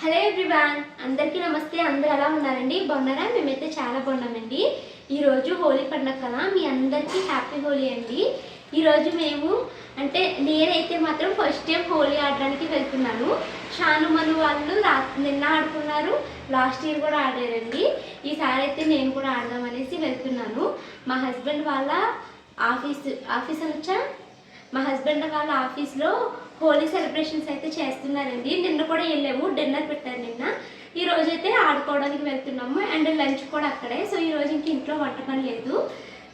Hello everyone అందరికీ నమస్తే అందరు ఎలా ఉన్నారండి? బాగున్నారా? మేమైతే చాలా బాగున్నామండి. ఈరోజు హోలీ పండుగ కదా మీ అందరికీ హ్యాపీ హోలీ అండి. ఈరోజు మేము అంటే నేనైతే మాత్రం ఫస్ట్ టైం హోలీ ఆడడానికి వెళ్తున్నాను. షానుమను వాళ్ళు రా నిన్న ఆడుకున్నారు లాస్ట్ ఇయర్ కూడా ఆడారండి. ఈసారి అయితే నేను కూడా ఆడదామనేసి వెళ్తున్నాను. మా హస్బెండ్ వాళ్ళ ఆఫీస్ ఆఫీస్ వచ్చా మా హస్బెండ్ వాళ్ళ ఆఫీస్లో హోలీ సెలబ్రేషన్స్ అయితే చేస్తున్నారండి. నిన్న కూడా వెళ్ళాము. డిన్నర్ పెట్టారు నిన్న. ఈ రోజు అయితే ఆడుకోవడానికి వెళ్తున్నాము. అండ్ లంచ్ కూడా అక్కడే. సో ఈ రోజు ఇంక ఇంట్లో వంట పని లేదు.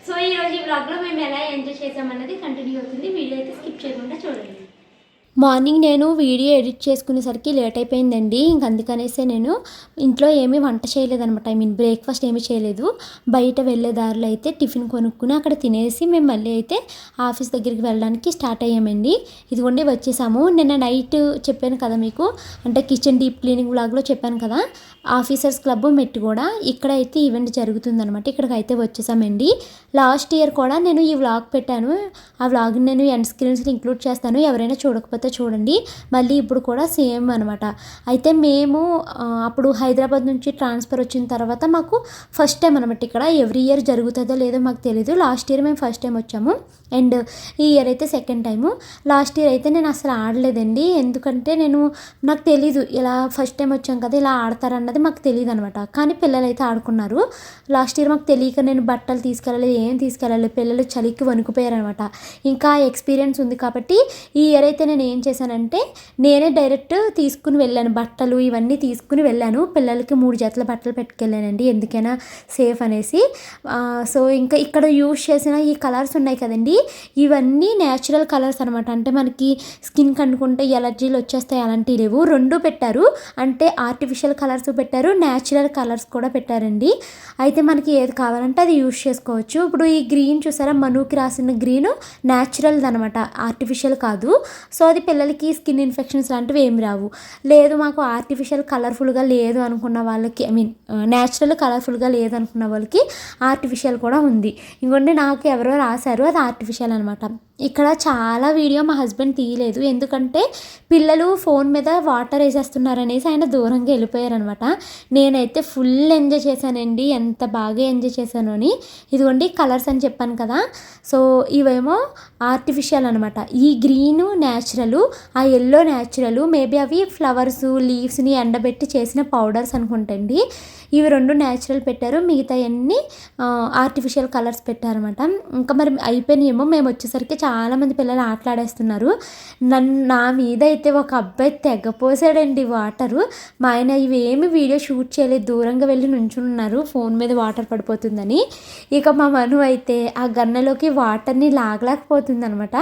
సో ఈ రోజు ఈ బ్లాగ్లో మేము ఎలా ఎంజాయ్ చేసామన్నది కంటిన్యూ అవుతుంది. వీడియో అయితే స్కిప్ చేయకుండా చూడండి. మార్నింగ్ నేను వీడియో ఎడిట్ చేసుకునేసరికి లేట్ అయిపోయిందండి. ఇంక అందుకనేసే నేను ఇంట్లో ఏమీ వంట చేయలేదనమాట ఐ మీన్ బ్రేక్ఫాస్ట్ ఏమీ చేయలేదు. బయట వెళ్ళే దారిలో అయితే టిఫిన్ కొనుక్కుని అక్కడ తినేసి మేము మళ్ళీ అయితే ఆఫీస్ దగ్గరికి వెళ్ళడానికి స్టార్ట్ అయ్యామండి. ఇదిగోండి వచ్చేసాము. నిన్న నైట్ చెప్పాను కదా మీకు. అంటే కిచెన్ డీప్ క్లీనింగ్ బ్లాగ్లో చెప్పాను కదా. ఆఫీసర్స్ క్లబ్ మెట్టు కూడా ఇక్కడ అయితే ఈవెంట్ జరుగుతుందనమాట ఇక్కడికి అయితే వచ్చేసామండి. లాస్ట్ ఇయర్ కూడా నేను ఈ వ్లాగ్ పెట్టాను. ఆ వ్లాగ్ని నేను ఎండ్ స్క్రీన్స్ని ఇంక్లూడ్ చేస్తాను. ఎవరైనా చూడకపోతే చూడండి. మళ్ళీ ఇప్పుడు కూడా సేమ్ అనమాట అయితే మేము అప్పుడు హైదరాబాద్ నుంచి ట్రాన్స్ఫర్ వచ్చిన తర్వాత మాకు ఫస్ట్ టైం అనమాట ఇక్కడ. ఎవ్రీ ఇయర్ జరుగుతుందో లేదో మాకు తెలియదు లాస్ట్ ఇయర్ మేము ఫస్ట్ టైం వచ్చాము. అండ్ ఈ ఇయర్ అయితే సెకండ్ టైము లాస్ట్ ఇయర్ అయితే నేను అసలు ఆడలేదండి. ఎందుకంటే నేను నాకు తెలీదు ఇలా ఫస్ట్ టైం వచ్చాం కదా ఇలా ఆడతారన్నది మాకు తెలియదు అనమాట కానీ పిల్లలు అయితే ఆడుకున్నారు. లాస్ట్ ఇయర్ మాకు తెలియక నేను బట్టలు తీసుకెళ్ళలేదు ఏం తీసుకెళ్ళలేదు. పిల్లలు చలికి వణుకుపోయారనమాట. ఇంకా ఎక్స్పీరియన్స్ ఉంది కాబట్టి ఈ ఇయర్ అయితే నేను ఏం చేశానంటే నేనే డైరెక్ట్ తీసుకుని వెళ్ళాను. బట్టలు ఇవన్నీ తీసుకుని వెళ్ళాను. పిల్లలకి మూడు జతల బట్టలు పెట్టుకెళ్ళానండి. ఎందుకైనా సేఫ్ అనేసి. సో ఇంకా ఇక్కడ యూజ్ చేసిన ఈ కలర్స్ ఉన్నాయి కదండి. ఇవన్నీ న్యాచురల్ కలర్స్ అనమాట అంటే మనకి స్కిన్ కనుక్కుంటే ఎలర్జీలు వచ్చేస్తాయి అలాంటివి లేవు. రెండు పెట్టారు. అంటే ఆర్టిఫిషియల్ కలర్స్ పెట్టారు. న్యాచురల్ కలర్స్ కూడా పెట్టారండి. అయితే మనకి ఏది కావాలంటే అది యూజ్ చేసుకోవచ్చు. ఇప్పుడు ఈ గ్రీన్ చూసారా? మనుకి రాసిన గ్రీన్ న్యాచురల్ అనమాట ఆర్టిఫిషియల్ కాదు. సో అది పిల్లలకి స్కిన్ ఇన్ఫెక్షన్స్ లాంటివి ఏమి రావు. లేదు మాకు ఆర్టిఫిషియల్ కలర్ఫుల్గా లేదు అనుకున్న వాళ్ళకి ఐ మీన్ న్యాచురల్ కలర్ఫుల్గా లేదు అనుకున్న వాళ్ళకి ఆర్టిఫిషియల్ కూడా ఉంది. ఇంకొండి నాకు ఎవరో రాశారు అది ఆర్టిఫిషియల్ ఆర్టిఫిషియల్ అనమాట ఇక్కడ చాలా వీడియో మా హస్బెండ్ తీయలేదు. ఎందుకంటే పిల్లలు ఫోన్ మీద వాటర్ వేసేస్తున్నారు అనేసి ఆయన దూరంగా వెళ్ళిపోయారనమాట నేనైతే ఫుల్ ఎంజాయ్ చేశానండి. ఎంత బాగా ఎంజాయ్ చేశాను అని. ఇదిగోండి కలర్స్ అని చెప్పాను కదా. సో ఇవేమో ఆర్టిఫిషియల్ అనమాట ఈ గ్రీన్ న్యాచురల్ ఆ ఎల్లో న్యాచురల్ మేబీ అవి ఫ్లవర్స్ లీవ్స్ని ఎండబెట్టి చేసిన పౌడర్స్ అనుకుంటండి. ఇవి రెండు న్యాచురల్ పెట్టారు. మిగతా అన్ని ఆర్టిఫిషియల్ కలర్స్ పెట్టారనమాట ఇంకా మరి అయిపోయినాయి ఏమో మేము వచ్చేసరికి చాలామంది పిల్లలు ఆటలాడేస్తున్నారు. నన్ను నా మీద అయితే ఒక అబ్బాయి తెగపోసాడండి వాటరు. మా ఆయన ఇవేమి వీడియో షూట్ చేయలేదు దూరంగా వెళ్ళి నుంచున్నారు ఫోన్ మీద వాటర్ పడిపోతుందని. ఇక మా మను అయితే ఆ గన్నలోకి వాటర్ని లాగలేకపోతుంది అనమాట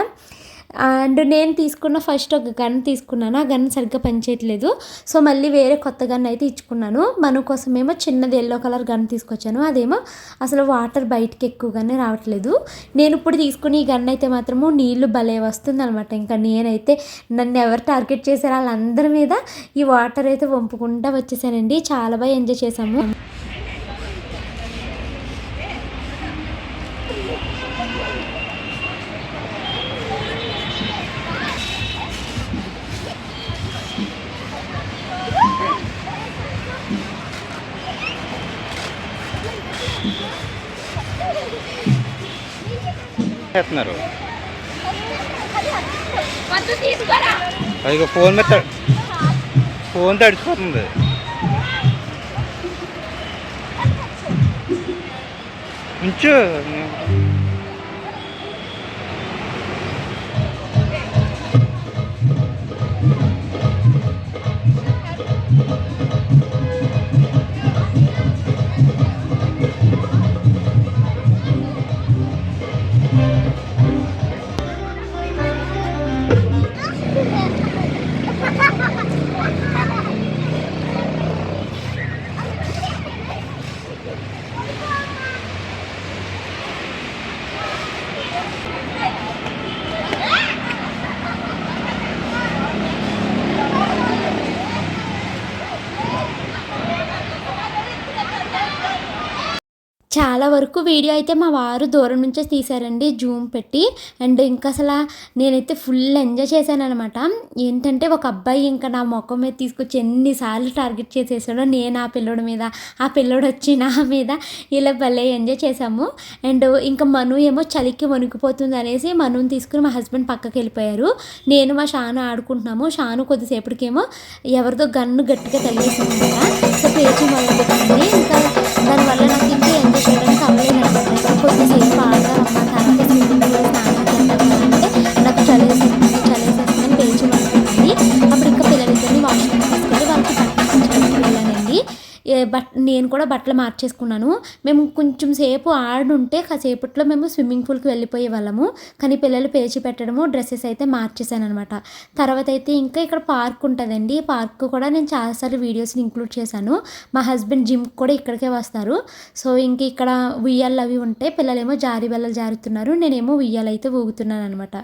అండ్ నేను తీసుకున్న ఫస్ట్ ఒక గన్ తీసుకున్నాను. ఆ గన్ సరిగ్గా పనిచేయట్లేదు. సో మళ్ళీ వేరే కొత్త గన్ అయితే ఇచ్చుకున్నాను. మన కోసమేమో చిన్నది ఎల్లో కలర్ గన్ తీసుకొచ్చాను. అదేమో అసలు వాటర్ బయటికి ఎక్కువగానే రావట్లేదు. నేను ఇప్పుడు తీసుకుని ఈ గన్ అయితే మాత్రము నీళ్ళు భలే వస్తుంది అనమాట ఇంకా నేనైతే నన్ను ఎవరు టార్గెట్ చేశారో వాళ్ళందరి మీద ఈ వాటర్ అయితే వంపుకుంటా వచ్చేసానండి. చాలా బాగా ఎంజాయ్ చేసాము చేస్తున్నారు. పైగా ఫోన్ మీద ఫోన్ తడిచిపోతుంది. ఉంచు. చాలా వరకు వీడియో అయితే మా వారు దూరం నుంచే తీశారండి జూమ్ పెట్టి. అండ్ ఇంకా అసలు నేనైతే ఫుల్ ఎంజాయ్ చేశాను అనమాట ఏంటంటే ఒక అబ్బాయి ఇంకా నా ముఖం మీద తీసుకొచ్చి ఎన్నిసార్లు టార్గెట్ చేసేసాడో నేను ఆ పిల్లోడి మీద ఆ పిల్లోడు వచ్చి నా మీద ఇలా భలే ఎంజాయ్ చేశాము. అండ్ ఇంకా మను ఏమో చలికి వణికిపోతుంది అనేసి మనుని తీసుకుని మా హస్బెండ్ పక్కకి వెళ్ళిపోయారు. నేను మా షాను ఆడుకుంటున్నాము. షాను కొద్దిసేపటికేమో ఎవరిదో గన్ను గట్టిగా తగిలేసింది సో పేచి మొదలుపెట్టింది. ఇంకా దానివల్ల నాకు ఇంకా నేను కూడా బట్టలు మార్చేసుకున్నాను. మేము కొంచెం సేపు ఆడుంటే కాసేపట్లో మేము స్విమ్మింగ్ పూల్కి వెళ్ళిపోయే వాళ్ళము. కానీ పిల్లలు పేచి పెట్టడము డ్రెస్సెస్ అయితే మార్చేసాను అనమాట తర్వాత అయితే ఇంకా ఇక్కడ పార్క్ ఉంటుందండి. పార్క్ కూడా నేను చాలాసార్లు వీడియోస్ని ఇంక్లూడ్ చేశాను. మా హస్బెండ్ జిమ్ కూడా ఇక్కడికే వస్తారు. సో ఇంక ఇక్కడ ఉయ్యాలు అవి ఉంటే పిల్లలేమో జారి బెల్లలు జారుతున్నారు. నేనేమో ఉయ్యాలైతే ఊగుతున్నాను అనమాట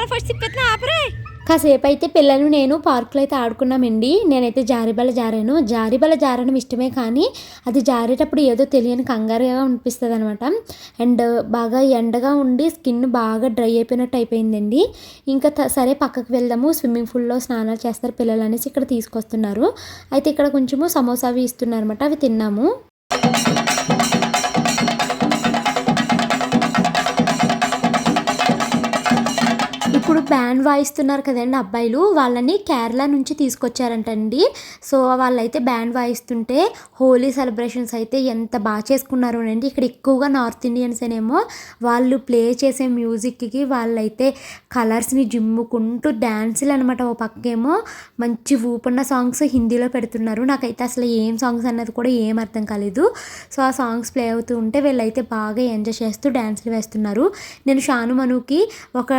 చాలా ఫస్ట్ తిప్పేస్తున్నా ఆపరే? కాసేపు అయితే పిల్లలు నేను పార్కులో అయితే ఆడుకున్నామండి. నేనైతే జారిబల జారాను. జారిబల జారడం ఇష్టమే కానీ అది జారేటప్పుడు ఏదో తెలియని కంగారుగా అనిపిస్తుంది అనమాట అండ్ బాగా ఎండగా ఉండి స్కిన్ బాగా డ్రై అయిపోయినట్టు అయిపోయిందండి. ఇంకా సరే పక్కకు వెళ్దాము. స్విమ్మింగ్ పూల్లో స్నానాలు చేస్తారు పిల్లలు అనేసి ఇక్కడ తీసుకొస్తున్నారు. అయితే ఇక్కడ కొంచెము సమోసా అవి ఇస్తున్నారు అనమాట అవి తిన్నాము. బ్యాండ్ వాయిస్తున్నారు కదండి అబ్బాయిలు. వాళ్ళని కేరళ నుంచి తీసుకొచ్చారంటండి. సో వాళ్ళైతే బ్యాండ్ వాయిస్తుంటే హోలీ సెలబ్రేషన్స్ అయితే ఎంత బాగా చేసుకున్నారోనండి. ఇక్కడ ఎక్కువగా నార్త్ ఇండియన్స్ ఏమో వాళ్ళు ప్లే చేసే మ్యూజిక్కి వాళ్ళైతే కలర్స్ని జిమ్ముకుంటూ డ్యాన్సులు అనమాట ఓ పక్కేమో. మంచి ఊపున్న సాంగ్స్ హిందీలో పెడుతున్నారు. నాకైతే అసలు ఏం సాంగ్స్ అన్నది కూడా ఏం అర్థం కాలేదు. సో ఆ సాంగ్స్ ప్లే అవుతూ ఉంటే వీళ్ళైతే బాగా ఎంజాయ్ చేస్తూ డ్యాన్సులు వేస్తున్నారు. నేను షాను మనుకి ఒక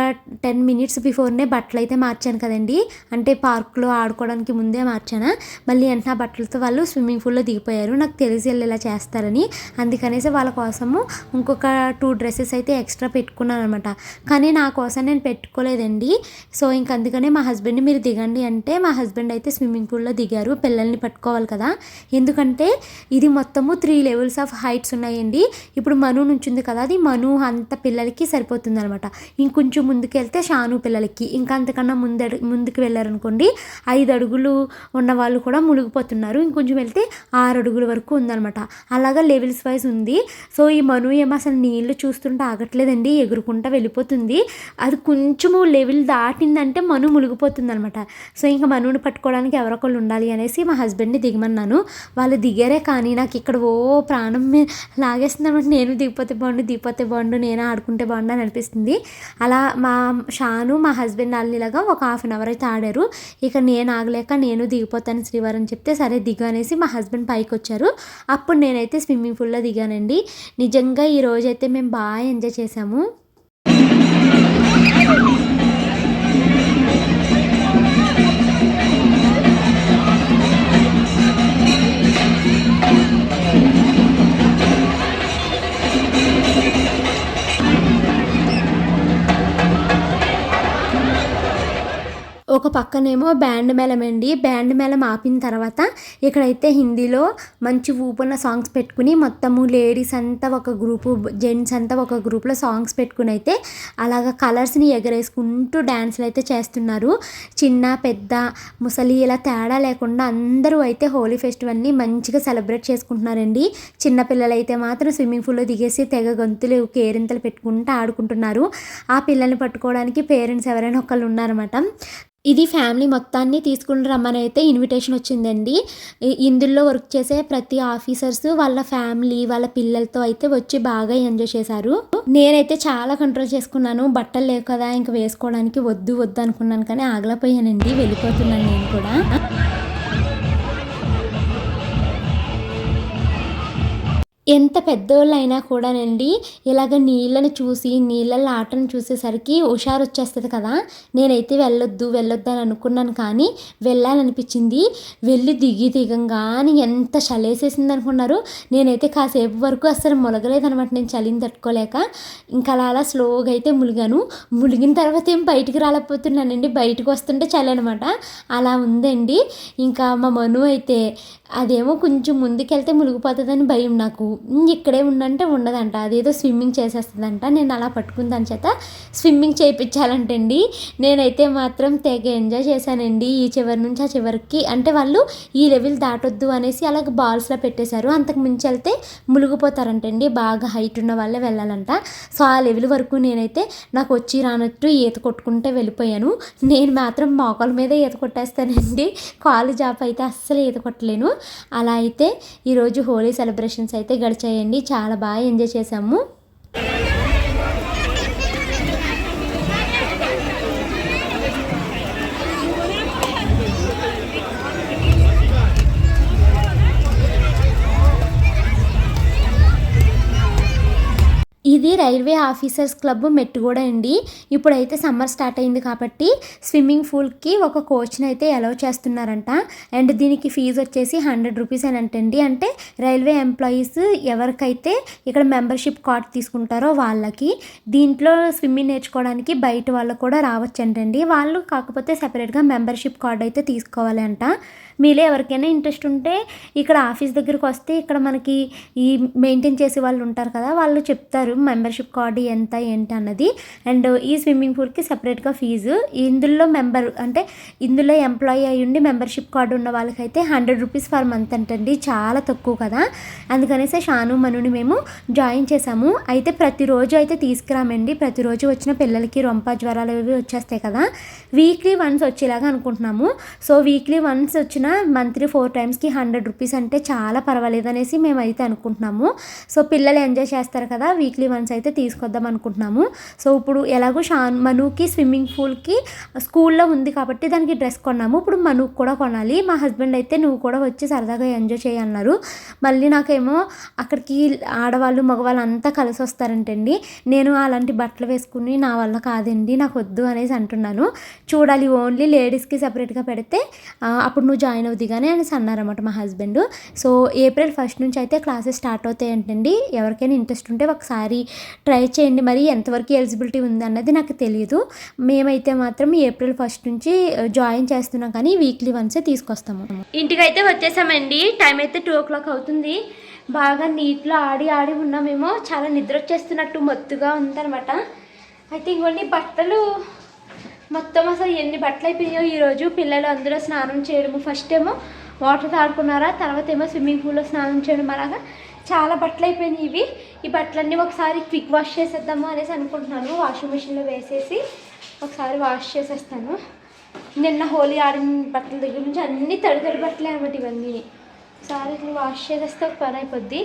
టెన్ మినిట్స్ బిఫోర్నే బట్టలు అయితే మార్చాను కదండి. అంటే పార్క్లో ఆడుకోవడానికి ముందే మార్చాను. మళ్ళీ వెంటనే ఆ బట్టలతో వాళ్ళు స్విమ్మింగ్ పూల్లో దిగిపోయారు. నాకు తెలిసి వెళ్ళి ఇలా చేస్తారని. అందుకనేసి వాళ్ళ కోసము ఇంకొక టూ డ్రెస్సెస్ అయితే ఎక్స్ట్రా పెట్టుకున్నాను అనమాట కానీ నా కోసం నేను పెట్టుకోలేదండి. సో ఇంక అందుకనే మా హస్బెండ్ మీరు దిగండి అంటే మా హస్బెండ్ అయితే స్విమ్మింగ్ పూల్లో దిగారు. పిల్లల్ని పట్టుకోవాలి కదా. ఎందుకంటే ఇది మొత్తము త్రీ లెవెల్స్ ఆఫ్ హైట్స్ ఉన్నాయండి. ఇప్పుడు మను నుంచింది కదా. అది మను అంత పిల్లలకి సరిపోతుంది అనమాట ఇంకొంచెం ముందుకెళ్తే షాను పిల్ల పిల్లలకి. ఇంకా అంతకన్నా ముందు ముందుకు వెళ్ళారనుకోండి ఐదు అడుగులు ఉన్న వాళ్ళు కూడా మునిగిపోతున్నారు. ఇంకొంచెం వెళ్తే ఆరు అడుగుల వరకు ఉందనమాట అలాగా లెవెల్స్ వైజ్ ఉంది. సో ఈ మను ఏమో అసలు నీళ్ళు చూస్తుంటే ఆగట్లేదండి ఎగురుకుంటా వెళ్ళిపోతుంది. అది కొంచెము లెవెల్ దాటిందంటే మను మునిగిపోతుంది అనమాట సో ఇంకా మనుని పట్టుకోవడానికి ఎవరొకళ్ళు ఉండాలి అనేసి మా హస్బెండ్ని దిగమన్నాను. వాళ్ళు దిగారే కానీ నాకు ఇక్కడ ఓ ప్రాణం లాగేస్తుంది అనమాట నేను దిగిపోతే బాగుండు దిగిపోతే బాగుండు నేను ఆడుకుంటే బాగుండు అని అనిపిస్తుంది. అలా మా షాను మా హస్బెండ్ వాళ్ళనిలాగా ఒక హాఫ్ అన్ అవర్ అయితే ఆడారు. ఇక నేను ఆగలేక నేను దిగిపోతాను శ్రీవారం చెప్తే సరే దిగు అనేసి మా హస్బెండ్ పైకి వచ్చారు. అప్పుడు నేనైతే స్విమ్మింగ్ పూల్లో దిగానండి. నిజంగా ఈ రోజైతే మేము బాగా ఎంజాయ్ చేసాము పక్కనేమో బ్యాండ్ మేళం అండి బ్యాండ్ మేళం ఆపిన తర్వాత ఇక్కడైతే హిందీలో మంచి ఊపున్న సాంగ్స్ పెట్టుకుని మొత్తము లేడీస్ అంతా ఒక గ్రూపు జెంట్స్ అంతా ఒక గ్రూప్లో సాంగ్స్ పెట్టుకుని అయితే అలాగ కలర్స్ని ఎగరేసుకుంటూ డ్యాన్స్లు అయితే చేస్తున్నారు. చిన్న పెద్ద ముసలి ఇలా తేడా లేకుండా అందరూ అయితే హోలీ ఫెస్టివల్ని మంచిగా సెలబ్రేట్ చేసుకుంటున్నారండి. చిన్నపిల్లలు అయితే మాత్రం స్విమ్మింగ్ పూల్లో దిగేసి తెగ గొంతులు కేరింతలు పెట్టుకుంటూ ఆడుకుంటున్నారు. ఆ పిల్లల్ని పట్టుకోవడానికి పేరెంట్స్ ఎవరైనా ఒకళ్ళు ఉన్నారన్నమాట. ఇది ఫ్యామిలీ మొత్తాన్ని తీసుకుని రమ్మని అయితే ఇన్విటేషన్ వచ్చిందండి. ఇందులో వర్క్ చేసే ప్రతి ఆఫీసర్స్ వాళ్ళ ఫ్యామిలీ వాళ్ళ పిల్లలతో అయితే వచ్చి బాగా ఎంజాయ్ చేశారు. నేనైతే చాలా కంట్రోల్ చేసుకున్నాను. బట్టలు లేవు కదా ఇంక వేసుకోవడానికి వద్దు వద్దు అనుకున్నాను కానీ ఆగలపోయానండి వెళ్ళిపోతున్నాను నేను కూడా. ఎంత పెద్దోళ్ళు అయినా కూడానండి ఇలాగ నీళ్ళని చూసి నీళ్ళల్లో ఆటను చూసేసరికి హుషారు వచ్చేస్తుంది కదా. నేనైతే వెళ్ళొద్దు వెళ్ళొద్దు అని అనుకున్నాను కానీ వెళ్ళాలనిపించింది. వెళ్ళి దిగి దిగంగాని ఎంత చలేసేసింది అనుకున్నారు నేనైతే కాసేపు వరకు అసలు ములగలేదనమాట నేను చలిని తట్టుకోలేక ఇంకా అలా అలా స్లోగా అయితే ములిగాను. ములిగిన తర్వాత ఏం బయటికి రాలేకపోతున్నానండి. బయటకు వస్తుంటే చలి అనమాట అలా ఉందండి. ఇంకా మా మను అయితే అదేమో కొంచెం ముందుకెళ్తే మునిగిపోతుందని భయం నాకు. ఇక్కడే ఉండంటే ఉండదంట. అదేదో స్విమ్మింగ్ చేసేస్తుందంట. నేను అలా పట్టుకున్న దాని చేత స్విమ్మింగ్ చేయించాలంటండి నేనైతే మాత్రం తెగ ఎంజాయ్ చేశానండి ఈ చివరి నుంచి ఆ చివరికి. అంటే వాళ్ళు ఈ లెవెల్ దాటొద్దు అనేసి అలాగ బాల్స్లో పెట్టేశారు. అంతకు మించి వెళ్తే మునిగిపోతారంటండి. బాగా హైట్ ఉన్న వాళ్ళే వెళ్ళాలంట. సో ఆ లెవెల్ వరకు నేనైతే నాకు వచ్చి రానట్టు ఈత కొట్టుకుంటే వెళ్ళిపోయాను. నేను మాత్రం మోకాల మీద ఈత కొట్టేస్తానండి. కాలు జాప్ అయితే అస్సలు ఈత కొట్టలేను. అలా అయితే ఈరోజు హోలీ సెలబ్రేషన్స్ అయితే గడిచాయండి. చాలా బాగా ఎంజాయ్ చేసాము ఇది రైల్వే ఆఫీసర్స్ క్లబ్ మెట్టుగూడ అండి. ఇప్పుడైతే సమ్మర్ స్టార్ట్ అయింది కాబట్టి స్విమ్మింగ్ పూల్కి ఒక కోచ్ని అయితే అలౌ చేస్తున్నారంట. అండ్ దీనికి ఫీజు వచ్చేసి హండ్రెడ్ రూపీస్ అని అంటండి. అంటే రైల్వే ఎంప్లాయీస్ ఎవరికైతే ఇక్కడ మెంబర్షిప్ కార్డ్ తీసుకుంటారో వాళ్ళకి దీంట్లో స్విమ్మింగ్ నేర్చుకోవడానికి బయట వాళ్ళు కూడా రావచ్చంటండి. వాళ్ళు కాకపోతే సెపరేట్గా మెంబర్షిప్ కార్డ్ అయితే తీసుకోవాలి అంట మీలో ఎవరికైనా ఇంట్రెస్ట్ ఉంటే ఇక్కడ ఆఫీస్ దగ్గరకు వస్తే ఇక్కడ మనకి ఈ మెయింటైన్ చేసే వాళ్ళు ఉంటారు కదా వాళ్ళు చెప్తారు మెంబర్షిప్ కార్డు ఎంత ఏంటి అన్నది. అండ్ ఈ స్విమ్మింగ్ పూల్కి సపరేట్గా ఫీజు. ఇందులో మెంబర్ అంటే ఇందులో ఎంప్లాయీ అయి ఉండి మెంబర్షిప్ కార్డు ఉన్న వాళ్ళకైతే హండ్రెడ్ రూపీస్ పర్ మంత్ అంటండి. చాలా తక్కువ కదా. అందుకనేసి షాను మనుని మేము జాయిన్ చేసాము. అయితే ప్రతిరోజు అయితే తీసుకురామండి. ప్రతిరోజు వచ్చిన పిల్లలకి రొంప జ్వరాలు అవి వచ్చేస్తాయి కదా. వీక్లీ వన్స్ వచ్చేలాగా అనుకుంటున్నాము. సో వీక్లీ వన్స్ వచ్చిన మంత్లీ ఫోర్ టైమ్స్కి హండ్రెడ్ రూపీస్ అంటే చాలా పర్వాలేదు అనేసి మేమైతే అనుకుంటున్నాము. సో పిల్లలు ఎంజాయ్ చేస్తారు కదా వీక్లీ వన్స్ అయితే తీసుకొద్దాం అనుకుంటున్నాము. సో ఇప్పుడు ఎలాగో షాన్ మనుకి స్విమ్మింగ్ పూల్కి స్కూల్లో ఉంది కాబట్టి దానికి డ్రెస్ కొన్నాము. ఇప్పుడు మనుకు కూడా కొనాలి. మా హస్బెండ్ అయితే నువ్వు కూడా వచ్చి సరదాగా ఎంజాయ్ చేయన్నారు మళ్ళీ నాకేమో అక్కడికి ఆడవాళ్ళు మగవాళ్ళు అంతా కలిసి వస్తారంటండి. నేను అలాంటి బట్టలు వేసుకుని నా వల్ల కాదండి నాకు వద్దు అనేసి అంటున్నాను. చూడాలి ఓన్లీ లేడీస్కి సపరేట్గా పెడితే అప్పుడు నువ్వు జాయిన్ అవుద్ది అనేసి అన్నారన్నమాట మా హస్బెండ్. సో ఏప్రిల్ ఫస్ట్ నుంచి అయితే క్లాసెస్ స్టార్ట్ అవుతాయంటండి. ఎవరికైనా ఇంట్రెస్ట్ ఉంటే ఒకసారి ట్రై చేయండి. మరి ఎంతవరకు ఎలిజిబిలిటీ ఉంది అన్నది నాకు తెలియదు మేమైతే మాత్రం ఏప్రిల్ ఫస్ట్ నుంచి జాయిన్ చేస్తున్నాం కానీ వీక్లీ వన్సే తీసుకొస్తాము. ఇంటికైతే వచ్చేసామండి. టైం అయితే టూ ఓ క్లాక్ అవుతుంది. బాగా నీటిలో ఆడి ఆడి ఉన్నామేమో. చాలా నిద్ర వచ్చేస్తున్నట్టు మొత్తుగా ఉందన్నమాట. అయితే ఇంకొన్ని బట్టలు మొత్తం అసలు ఎన్ని బట్టలు అయిపోయాయో ఈరోజు పిల్లలు అందరూ స్నానం చేయడము ఫస్ట్ ఏమో వాటర్ ఆడుకున్నారా తర్వాత ఏమో స్విమ్మింగ్ పూల్లో స్నానం చేయడం అలాగా. చాలా బట్టలు అయిపోయినాయి ఇవి. ఈ బట్టలన్నీ ఒకసారి క్విక్ వాష్ చేసేద్దాము అనేసి అనుకుంటున్నాను. వాషింగ్ మిషన్లో వేసేసి ఒకసారి వాష్ చేసేస్తాను. నిన్న హోలీ ఆడిన బట్టల దగ్గర నుంచి అన్ని తడి తడి బట్టలే అనమాట ఇవన్నీ. ఒకసారి ఇట్లా వాష్ చేసేస్తే ఒక పని అయిపోద్ది.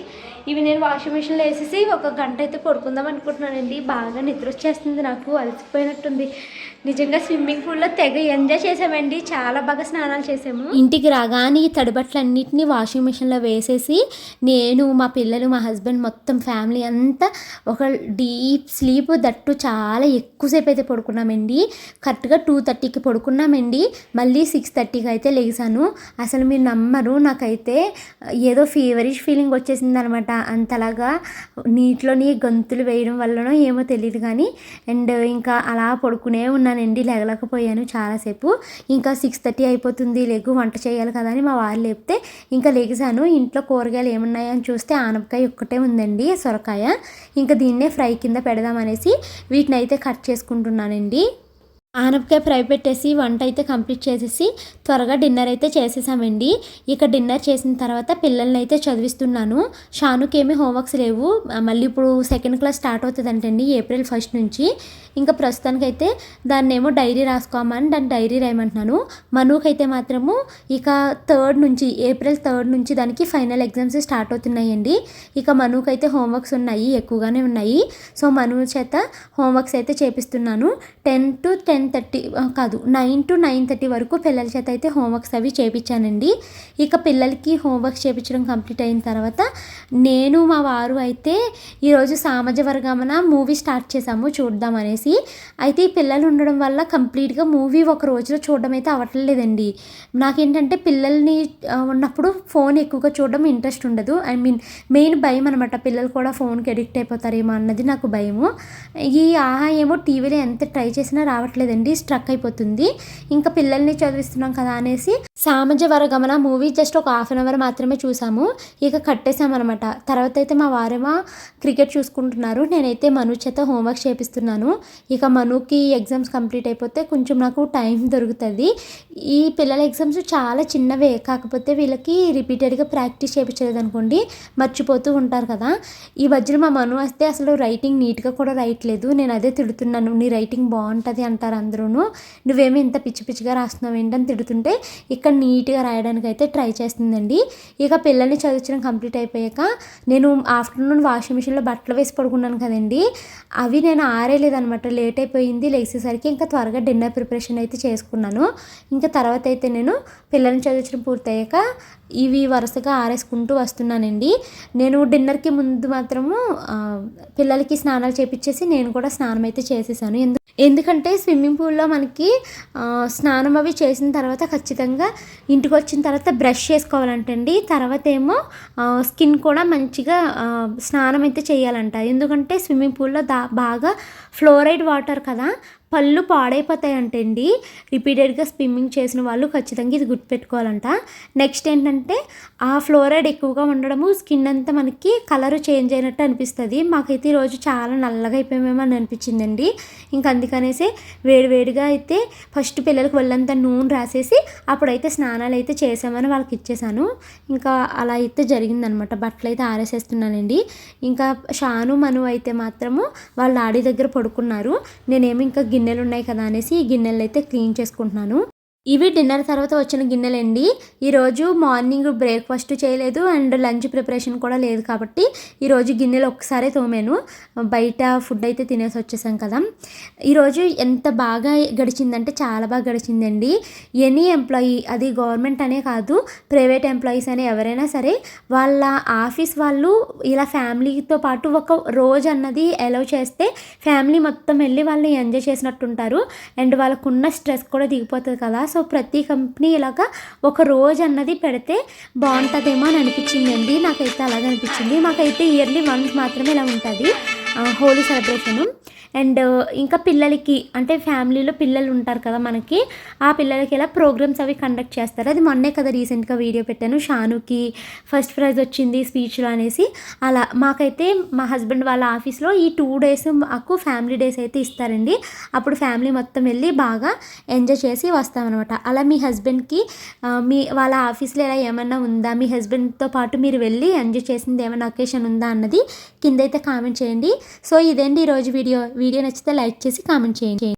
ఇవి నేను వాషింగ్ మిషన్లో వేసేసి ఒక గంట అయితే పడుకుందాం అనుకుంటున్నానండి. బాగా నిద్ర వచ్చేస్తుంది నాకు అలసిపోయినట్టుంది. నిజంగా స్విమ్మింగ్ పూల్లో తెగ ఎంజాయ్ చేసామండి. చాలా బాగా స్నానాలు చేసాము. ఇంటికి రాగానే ఈ తడిబట్టలన్నింటిని వాషింగ్ మిషన్లో వేసేసి నేను మా పిల్లలు మా హస్బెండ్ మొత్తం ఫ్యామిలీ అంతా ఒక డీప్ స్లీప్ దట్టు చాలా ఎక్కువసేపు అయితే పడుకున్నామండి. కరెక్ట్గా టూ థర్టీకి పడుకున్నామండి. మళ్ళీ సిక్స్ థర్టీకి అయితే లేచాను అసలు మీరు నమ్మరు నాకైతే ఏదో ఫీవరిష్ ఫీలింగ్ వచ్చేసింది అనమాట అంతలాగా నీటిలోని గంతులు వేయడం వల్లనో ఏమో తెలియదు కానీ అండ్ ఇంకా అలా పడుకునే ఉన్నాను. నిండి లేగలేకపోయాను చాలాసేపు. ఇంకా సిక్స్ థర్టీ అయిపోతుంది లేకు వంట చేయాలి కదా అని మా వారు లేపితే ఇంకా లెగిసాను ఇంట్లో కూరగాయలు ఏమున్నాయని చూస్తే ఆనపకాయ ఒక్కటే ఉందండి సొరకాయ. ఇంకా దీన్నే ఫ్రై కింద పెడదామనేసి వీటిని అయితే కట్ చేసుకుంటున్నానండి. ఆనపకాయ ఫ్రై పెట్టేసి వంట అయితే కంప్లీట్ చేసేసి త్వరగా డిన్నర్ అయితే చేసేసామండి. ఇక డిన్నర్ చేసిన తర్వాత పిల్లల్ని అయితే చదివిస్తున్నాను. షానుకి ఏమీ హోంవర్క్స్ లేవు. మళ్ళీ ఇప్పుడు సెకండ్ క్లాస్ స్టార్ట్ అవుతుందంటండి ఏప్రిల్ ఫస్ట్ నుంచి. ఇంకా ప్రస్తుతానికైతే దాన్ని ఏమో డైరీ రాసుకోమని దాన్ని డైరీ రాయమంటున్నాను. మనుకైతే మాత్రము ఇక థర్డ్ నుంచి ఏప్రిల్ థర్డ్ నుంచి దానికి ఫైనల్ ఎగ్జామ్స్ స్టార్ట్ అవుతున్నాయండి. ఇక మనుకైతే హోంవర్క్స్ ఉన్నాయి ఎక్కువగానే ఉన్నాయి. సో మను చేత హోంవర్క్స్ అయితే చేపిస్తున్నాను. టెన్ టు టెన్ థర్టీ కాదు నైన్ టు నైన్ థర్టీ వరకు పిల్లల చేత అయితే హోంవర్క్స్ అవి చేయించానండి ఇక పిల్లలకి హోంవర్క్స్ చేయించడం కంప్లీట్ అయిన తర్వాత నేను మా వారు అయితే ఈరోజు సామాజ వర్గమన మూవీ స్టార్ట్ చేసాము చూద్దాం అనేసి. అయితే ఈ పిల్లలు ఉండడం వల్ల కంప్లీట్గా మూవీ ఒక రోజులో చూడడం అయితే అవ్వట్లేదండి నాకేంటంటే పిల్లల్ని ఉన్నప్పుడు ఫోన్ ఎక్కువగా చూడడం ఇంట్రెస్ట్ ఉండదు. ఐ మీన్ మెయిన్ భయం అనమాట పిల్లలు కూడా ఫోన్కి అడిక్ట్ అయిపోతారేమో అన్నది నాకు భయము. ఈ ఆహా ఏమో టీవీలో ఎంత ట్రై చేసినా రావట్లేదు రావట్లేదండి స్ట్రక్ అయిపోతుంది. ఇంకా పిల్లల్ని చదివిస్తున్నాం కదా అనేసి సామజ వరగమన మూవీ జస్ట్ ఒక హాఫ్ అన్ అవర్ మాత్రమే చూసాము. ఇక కట్టేశామన్నమాట. తర్వాత అయితే మా వారేమో క్రికెట్ చూసుకుంటున్నారు. నేనైతే మను చేత హోంవర్క్ చేపిస్తున్నాను. ఇక మనుకి ఎగ్జామ్స్ కంప్లీట్ అయిపోతే కొంచెం నాకు టైం దొరుకుతుంది. ఈ పిల్లల ఎగ్జామ్స్ చాలా చిన్నవే. కాకపోతే వీళ్ళకి రిపీటెడ్గా ప్రాక్టీస్ చేయించలేదు అనుకోండి మర్చిపోతూ ఉంటారు కదా. ఈ మధ్యలో మా మను వస్తే అసలు రైటింగ్ నీట్గా కూడా రాయట్లేదు నేను అదే తిడుతున్నాను. నీ రైటింగ్ బాగుంటుంది అంటారు అందరూ నువ్వేమి ఇంత పిచ్చి పిచ్చిగా రాస్తున్నావు ఏంటని తిడుతుంటే ఇక్కడ నీట్గా రాయడానికి అయితే ట్రై చేస్తుందండి. ఇక పిల్లల్ని చదివించడం కంప్లీట్ అయిపోయాక నేను ఆఫ్టర్నూన్ వాషింగ్ మిషన్లో బట్టలు వేసి పడుకున్నాను కదండి. అవి నేను ఆరేలేదనమాట లేట్ అయిపోయింది. లేచేసరికి ఇంకా త్వరగా డిన్నర్ ప్రిపరేషన్ అయితే చేసుకున్నాను. ఇంకా తర్వాత అయితే నేను పిల్లల్ని చదివించడం పూర్తయ్యాక ఇవి వరుసగా ఆరేసుకుంటూ వస్తున్నానండి. నేను డిన్నర్కి ముందు మాత్రము పిల్లలకి స్నానాలు చేపించేసి నేను కూడా స్నానం అయితే చేసేసాను. ఎందు ఎందుకంటే స్విమ్మింగ్ పూల్లో మనకి స్నానం అవి చేసిన తర్వాత ఖచ్చితంగా ఇంటికి వచ్చిన తర్వాత బ్రష్ చేసుకోవాలంటండి. తర్వాత ఏమో స్కిన్ కూడా మంచిగా స్నానం అయితే చేయాలంట. ఎందుకంటే స్విమ్మింగ్ పూల్లో దా బాగా ఫ్లోరైడ్ వాటర్ కదా పళ్ళు పాడైపోతాయంటండి. రిపీటెడ్గా స్విమ్మింగ్ చేసిన వాళ్ళు ఖచ్చితంగా ఇది గుర్తుపెట్టుకోవాలంట. నెక్స్ట్ ఏంటంటే ఆ ఫ్లోరైడ్ ఎక్కువగా ఉండడము స్కిన్ అంతా మనకి కలర్ చేంజ్ అయినట్టు అనిపిస్తుంది. మాకైతే ఈరోజు చాలా నల్లగా అయిపోయామేమో అని అనిపించిందండి. ఇంకా అందుకనేసి వేడివేడిగా అయితే ఫస్ట్ పిల్లలకి వెళ్ళంతా నూనె రాసేసి అప్పుడైతే స్నానాలు అయితే చేసామని వాళ్ళకి ఇచ్చేసాను. ఇంకా అలా అయితే జరిగిందనమాట. బట్టలు అయితే ఆరేసేస్తున్నానండి. ఇంకా షాను మను అయితే మాత్రము వాళ్ళ డాడీ దగ్గర పడుకున్నారు. నేనేమి ఇంకా గిన్నెలు ఉన్నాయి కదా అనేసి ఈ గిన్నెలు అయితే క్లీన్ చేసుకుంటున్నాను. ఇవి డిన్నర్ తర్వాత వచ్చిన గిన్నెలండి. ఈరోజు మార్నింగ్ బ్రేక్ఫాస్ట్ చేయలేదు అండ్ లంచ్ ప్రిపరేషన్ కూడా లేదు కాబట్టి ఈరోజు గిన్నెలు ఒక్కసారే తోమాను. బయట ఫుడ్ అయితే తినేసి వచ్చేసాం కదా. ఈరోజు ఎంత బాగా గడిచిందంటే చాలా బాగా గడిచిందండి. ఎనీ ఎంప్లాయీ అది గవర్నమెంట్ అనే కాదు ప్రైవేట్ ఎంప్లాయీస్ అనే ఎవరైనా సరే వాళ్ళ ఆఫీస్ వాళ్ళు ఇలా ఫ్యామిలీతో పాటు ఒక రోజు అన్నది అలౌ చేస్తే ఫ్యామిలీ మొత్తం వెళ్ళి వాళ్ళని ఎంజాయ్ చేసినట్టుంటారు. అండ్ వాళ్ళకున్న స్ట్రెస్ కూడా దిగిపోతుంది కదా. సో సో ప్రతి కంపెనీ ఇలాగా ఒక రోజు అన్నది పెడితే బాగుంటుందేమో అని అనిపించిందండి. నాకైతే అలాగే అనిపించింది. మాకైతే ఇయర్లీ వన్స్ మాత్రమే ఇలా ఉంటుంది. హోలీ సెలబ్రేషను అండ్ ఇంకా పిల్లలకి అంటే ఫ్యామిలీలో పిల్లలు ఉంటారు కదా మనకి ఆ పిల్లలకి ఎలా ప్రోగ్రామ్స్ అవి కండక్ట్ చేస్తారు? అది మొన్నే కదా రీసెంట్గా వీడియో పెట్టాను షానుకి ఫస్ట్ ప్రైజ్ వచ్చింది స్పీచ్లో అనేసి. అలా మాకైతే మా హస్బెండ్ వాళ్ళ ఆఫీస్లో ఈ టూ డేస్ మాకు ఫ్యామిలీ డేస్ అయితే ఇస్తారండి. అప్పుడు ఫ్యామిలీ మొత్తం వెళ్ళి బాగా ఎంజాయ్ చేసి వస్తామన్నమాట. అలా మీ హస్బెండ్కి మీ వాళ్ళ ఆఫీస్లో ఇలా ఏమన్నా ఉందా? మీ హస్బెండ్తో పాటు మీరు వెళ్ళి ఎంజాయ్ చేసింది ఏమైనా ఒకేషన్ ఉందా అన్నది కింద అయితే కామెంట్ చేయండి. సో ఇదేంటి ఈరోజు వీడియో? వీడియో నచ్చితే లైక్ చేసి కామెంట్ చేయండి.